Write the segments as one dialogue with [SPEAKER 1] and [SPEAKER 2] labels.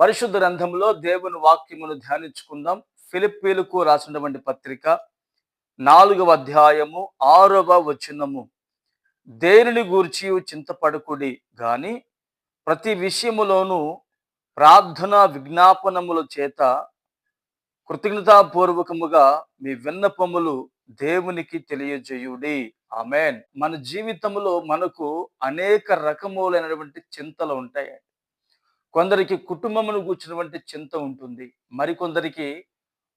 [SPEAKER 1] పరిశుద్ధ గ్రంథంలో దేవుని వాక్యమును ధ్యానించుకుందాం. ఫిలిప్పీలకు రాసినటువంటి పత్రిక నాలుగవ అధ్యాయము ఆరవ వచనము. దేనిని గూర్చి చింతపడకుడి గాని ప్రతి విషయములోనూ ప్రార్థన విజ్ఞాపనముల చేత కృతజ్ఞతాపూర్వకముగా మీ విన్నపములు దేవునికి తెలియజేయుడి. ఆమెన్. మన జీవితంలో మనకు అనేక రకములైనటువంటి చింతలు ఉంటాయి కొందరికి కుటుంబమును కూర్చున్నటువంటి చింత ఉంటుంది. మరికొందరికి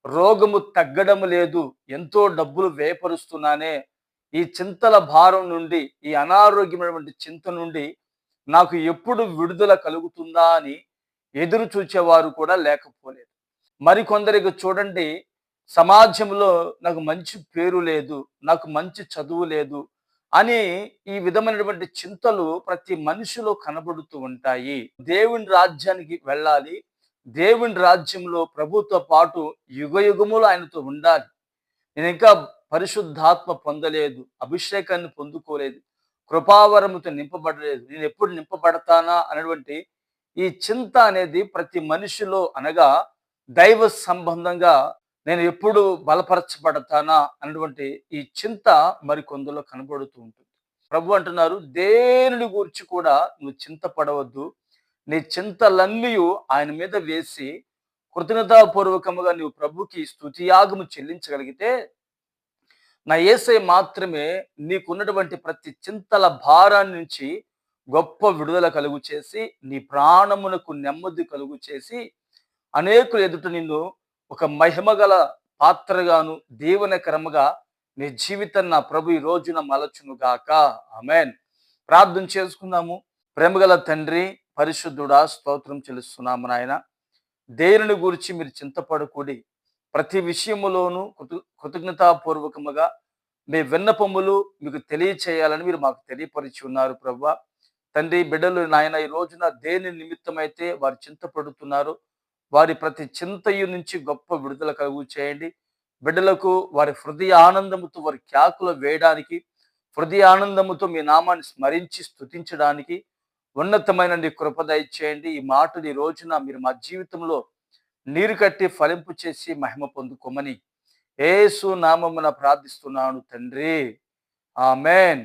[SPEAKER 1] రోగము తగ్గడం లేదు. ఎంతో డబ్బులు వేపరుస్తున్నానే. ఈ చింతల భారం నుండి ఈ అనారోగ్యమైనటువంటి చింత నుండి నాకు ఎప్పుడు విడుదల కలుగుతుందా అని ఎదురు చూచేవారు కూడా లేకపోలేదు. మరికొందరికి చూడండి సమాజంలో నాకు మంచి పేరు లేదు. నాకు మంచి చదువు లేదు. అని ఈ విధమైనటువంటి చింతలు ప్రతి మనిషిలో కనబడుతూ ఉంటాయి. దేవుని రాజ్యానికి వెళ్ళాలి. దేవుని రాజ్యంలో ప్రభుతో పాటు యుగ యుగములు ఆయనతో ఉండాలి. నేను ఇంకా పరిశుద్ధాత్మ పొందలేదు. అభిషేకాన్ని పొందుకోలేదు. కృపావరముతో నింపబడలేదు. నేను ఎప్పుడు నింపబడతానా అనేటువంటి ఈ చింత అనేది ప్రతి మనిషిలో అనగా దైవ సంబంధంగా నేను ఎప్పుడు బలపరచబడతానా అన్నటువంటి ఈ చింత మరి కొందరిలో కనబడుతూ ఉంటుంది. ప్రభు అంటున్నారు దేనిని గురించి కూడా నువ్వు చింతపడవద్దు. నీ చింతలన్నీ ఆయన మీద వేసి కృతజ్ఞతాపూర్వకముగా నువ్వు ప్రభుకి స్తుతియాగము చెల్లించగలిగితే నా ఏసై మాత్రమే నీకున్నటువంటి ప్రతి చింతల భారాన్ని నుంచి గొప్ప విడుదల కలుగు చేసి నీ ప్రాణమునకు నెమ్మది కలుగు చేసి అనేకులు ఎదుట నిన్ను ఒక మహిమగల పాత్రగాను దీవనకరముగా నీ జీవితం నా ప్రభు ఈ రోజున మలచును గాక ఆమెన్. ప్రార్థన చేసుకుందాము. ప్రేమగల తండ్రి పరిశుద్ధుడా స్తోత్రం చెల్లిస్తున్నాము నాయన. దేనిని గురించి మీరు చింతపడకూడి ప్రతి విషయములోనూ కృత కృతజ్ఞతాపూర్వకముగా మీ విన్నపములు మీకు తెలియచేయాలని మీరు మాకు తెలియపరిచి ఉన్నారు ప్రభు. తండ్రి బిడ్డలు నాయన ఈ రోజున దేని నిమిత్తమైతే వారు చింతపడుతున్నారు వారి ప్రతి చింతయు నుంచి గొప్ప విడుదల కలుగు చేయండి. బిడ్డలకు వారి హృదయ ఆనందముతో వారి క్యాకులు వేయడానికి హృదయ ఆనందముతో మీ నామాన్ని స్మరించి స్తుతించడానికి ఉన్నతమైన నీ కృప దయచేయండి. ఈ మాటని రోజున మీరు మా జీవితంలో నీరు కట్టి ఫలింపు చేసి మహిమ పొందుకోమని ఏసు నామమున ప్రార్థిస్తున్నాను తండ్రి. ఆమెన్.